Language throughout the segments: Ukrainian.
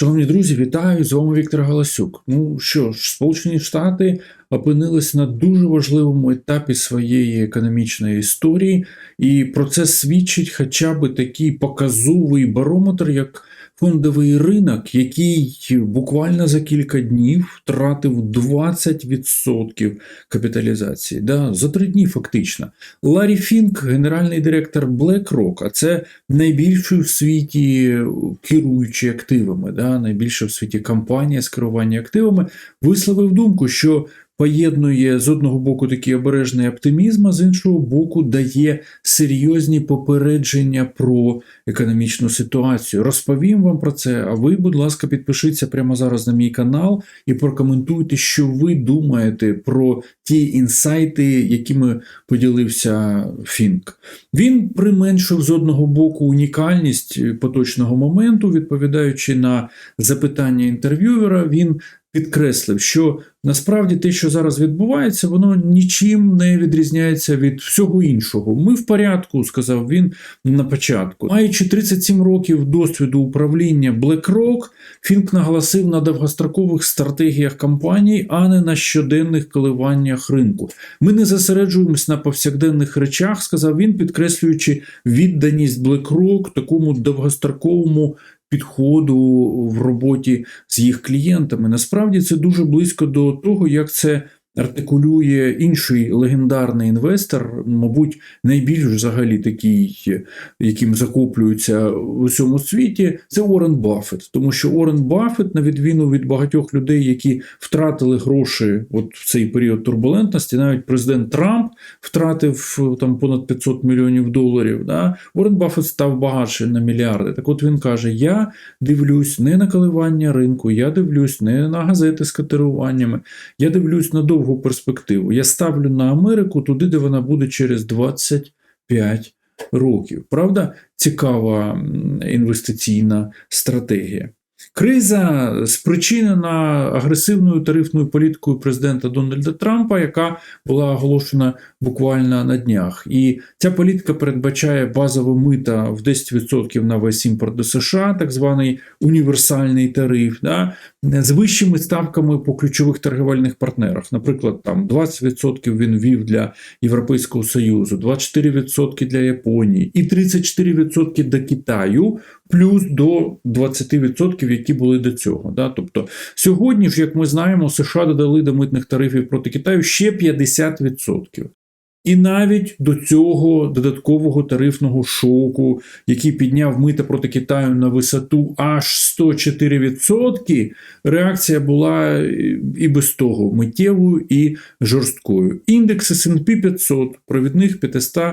Шановні друзі, вітаю! З вами Віктор Галасюк. Ну що ж, Сполучені Штати опинились на дуже важливому етапі своєї економічної історії, і про це свідчить хоча б такий показовий барометр, як фондовий ринок, який буквально за кілька днів втратив 20% капіталізації. Да, за три дні фактично. Ларі Фінк, генеральний директор BlackRock, а це найбільший в світі керуючий активами, да, найбільша в світі компанія з керування активами, висловив думку, що поєднує з одного боку такий обережний оптимізм, а з іншого боку, дає серйозні попередження про економічну ситуацію. Розповім вам про це. А ви, будь ласка, підпишіться прямо зараз на мій канал і прокоментуйте, що ви думаєте про ті інсайти, якими поділився Фінк. Він применшив з одного боку унікальність поточного моменту, відповідаючи на запитання інтерв'юера, він підкреслив, що насправді те, що зараз відбувається, воно нічим не відрізняється від всього іншого. Ми в порядку, сказав він на початку. Маючи 37 років досвіду управління BlackRock, Фінк наголосив на довгострокових стратегіях компаній, а не на щоденних коливаннях ринку. Ми не зосереджуємось на повсякденних речах, сказав він, підкреслюючи відданість BlackRock такому довгостроковому підходу в роботі з їх клієнтами. Насправді це дуже близько до того, як це артикулює інший легендарний інвестор, мабуть, найбільш взагалі такий, яким захоплюються в усьому світі, це Уоррен Баффет. Тому що Уоррен Баффет, на відміну від багатьох людей, які втратили гроші от в цей період турбулентності, навіть президент Трамп втратив там понад 500 мільйонів доларів. Да? Уоррен Баффет став багатше на мільярди. Так от він каже: Я дивлюсь не на коливання ринку, я дивлюсь не на газети з котируваннями, я дивлюсь на довгу перспективу. Я ставлю на Америку туди, де вона буде через 25 років. Правда, цікава інвестиційна стратегія. Криза спричинена агресивною тарифною політикою президента Дональда Трампа, яка була оголошена буквально на днях. І ця політика передбачає базове мита в 10% на весь імпорт до США, так званий універсальний тариф, да, з вищими ставками по ключових торгівельних партнерах. Наприклад, там 20% він ввів для Європейського Союзу, 24% для Японії і 34% до Китаю, плюс до 20%, які були до цього. Да? Тобто сьогодні ж, як ми знаємо, США додали до митних тарифів проти Китаю ще 50%. І навіть до цього додаткового тарифного шоку, який підняв мита проти Китаю на висоту аж 104%, реакція була і без того миттєвою і жорсткою. Індекс S&P 500 провідних 500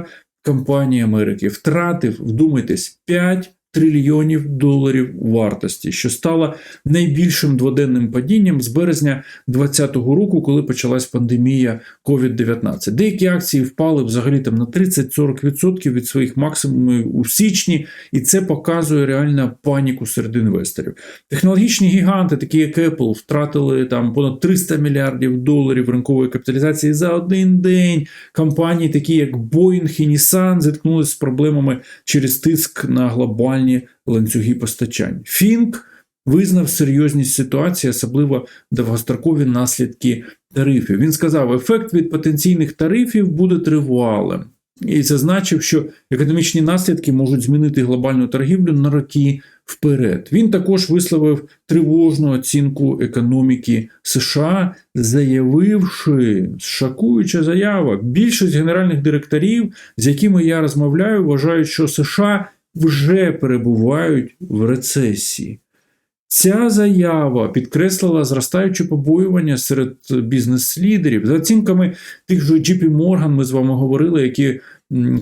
компаній Америки втратив, вдумайтесь, 5 трильйонів доларів вартості, що стало найбільшим дводенним падінням з березня 2020 року, коли почалась пандемія COVID-19. Деякі акції впали взагалі там на 30-40% від своїх максимумів у січні, і це показує реальну паніку серед інвесторів. Технологічні гіганти, такі як Apple, втратили там понад 300 мільярдів доларів ринкової капіталізації за один день. Компанії, такі як Boeing і Nissan, зіткнулися з проблемами через тиск на глобальні ланцюги постачань. Фінк визнав серйозність ситуації, особливо довгострокові наслідки тарифів. Він сказав, ефект від потенційних тарифів буде тривалим. І зазначив, що економічні наслідки можуть змінити глобальну торгівлю на роки вперед. Він також висловив тривожну оцінку економіки США, заявивши шокуюча заява. Більшість генеральних директорів, з якими я розмовляю, вважають, що США вже перебувають в рецесії. Ця заява підкреслила зростаюче побоювання серед бізнес-лідерів. За оцінками тих же JP Morgan, ми з вами говорили, які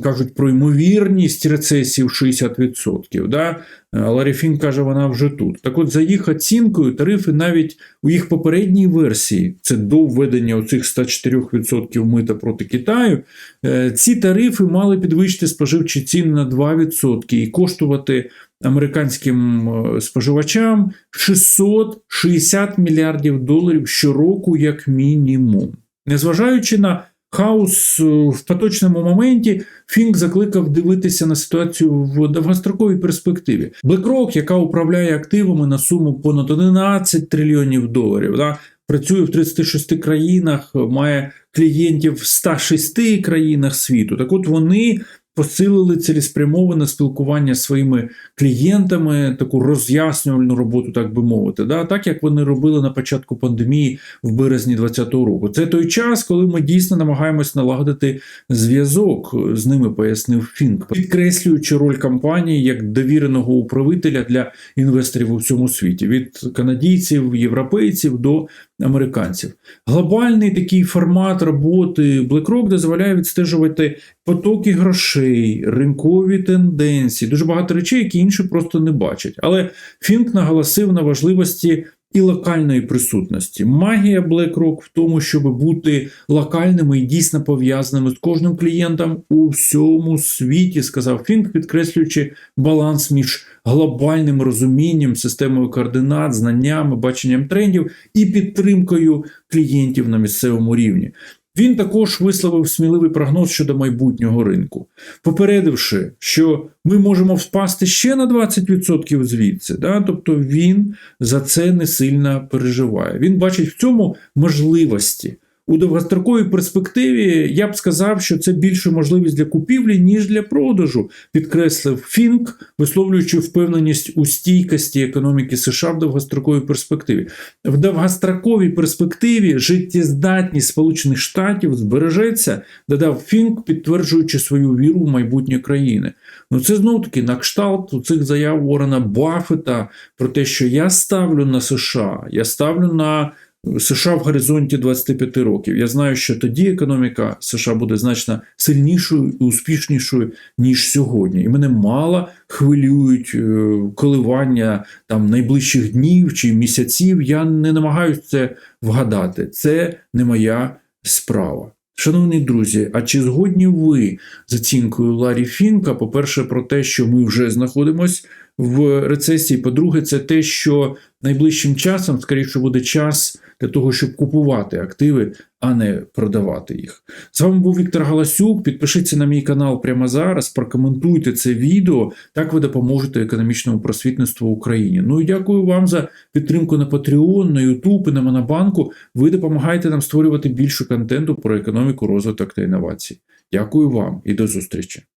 кажуть про ймовірність рецесії в 60%. Да? Ларі Фін каже, вона вже тут. Так от, за їх оцінкою, тарифи навіть у їх попередній версії, це до введення оцих 104% мита проти Китаю, е, ці тарифи мали підвищити споживчі ціни на 2% і коштувати американським е, споживачам 660 мільярдів доларів щороку, як мінімум. Незважаючи на хаос е, в поточному моменті Фінк закликав дивитися на ситуацію в довгостроковій перспективі. BlackRock, яка управляє активами на суму понад 11 трильйонів доларів, да, працює в 36 країнах, має клієнтів в 106 країнах світу. Так от вони посилили цілеспрямоване спілкування з своїми клієнтами, таку роз'яснювальну роботу, так би мовити, да? так як вони робили на початку пандемії в березні 2020 року. Це той час, коли ми дійсно намагаємось налагодити зв'язок з ними, пояснив Фінк, підкреслюючи роль компанії як довіреного управителя для інвесторів у всьому світі, від канадійців, європейців до американців. Глобальний такий формат роботи BlackRock дозволяє відстежувати потоки грошей, ринкові тенденції, дуже багато речей, які інші просто не бачать. Але Фінк наголосив на важливості. І локальної присутності. Магія BlackRock в тому, щоб бути локальними і дійсно пов'язаними з кожним клієнтом у всьому світі, сказав Фінк, підкреслюючи баланс між глобальним розумінням, системою координат, знаннями, баченням трендів і підтримкою клієнтів на місцевому рівні. Він також висловив сміливий прогноз щодо майбутнього ринку, попередивши, що ми можемо впасти ще на 20% звідси. Да? Тобто він за це не сильно переживає. Він бачить в цьому можливості. У довгостроковій перспективі я б сказав, що це більше можливість для купівлі, ніж для продажу, підкреслив Фінк, висловлюючи впевненість у стійкості економіки США в довгостроковій перспективі. В довгостроковій перспективі життєздатність Сполучених Штатів збережеться, додав Фінк, підтверджуючи свою віру в майбутнє країни. Ну це знову таки на кшталт у цих заяв Уоррена Баффета про те, що я ставлю на США, я ставлю на. США в горизонті 25 років. Я знаю, що тоді економіка США буде значно сильнішою і успішнішою, ніж сьогодні. І мене мало хвилюють е, коливання там найближчих днів чи місяців. Я не намагаюся це вгадати. Це не моя справа. Шановні друзі, а чи згодні ви з оцінкою Ларі Фінка? По-перше, про те, що ми вже знаходимося в рецесії. По-друге, це те, що найближчим часом, скоріше, буде час для того, щоб купувати активи, а не продавати їх. З вами був Віктор Галасюк. Підпишіться на мій канал прямо зараз, прокоментуйте це відео. Так ви допоможете економічному просвітництву в Україні. Ну і дякую вам за підтримку на Patreon, на YouTube і на Монобанку. Ви допомагаєте нам створювати більше контенту про економіку, розвиток та інновації. Дякую вам і до зустрічі!